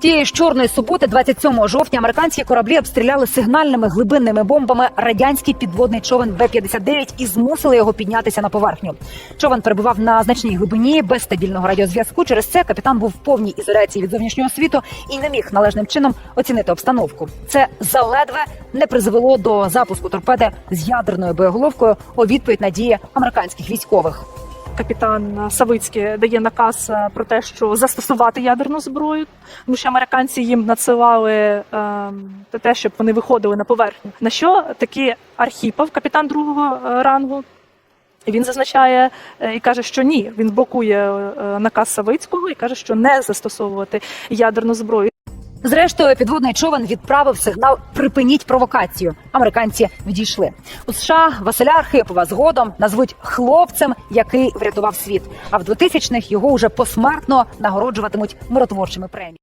Тієї ж чорної суботи, 27 жовтня, американські кораблі обстріляли сигнальними глибинними бомбами радянський підводний човен Б-59 і змусили його піднятися на поверхню. Човен перебував на значній глибині без стабільного радіозв'язку. Через це капітан був в повній ізоляції від зовнішнього світу і не міг належним чином оцінити обстановку. Це заледве не призвело до запуску торпеди з ядерною боєголовкою у відповідь на дії американських військових. Капітан Савицький дає наказ е, про те, що застосувати ядерну зброю, тому що американці їм надсилали е, те, щоб вони виходили на поверхню. На що таки Архіпов, капітан другого е, рангу, він зазначає е, і каже, що ні, він блокує наказ Савицького і каже, що не застосовувати ядерну зброю. Зрештою, підводний човен відправив сигнал Припиніть провокацію. Американці відійшли у США. Василя Архипова згодом назвуть хлопцем, який врятував світ. А в 2000-х його уже посмертно нагороджуватимуть миротворчими преміями.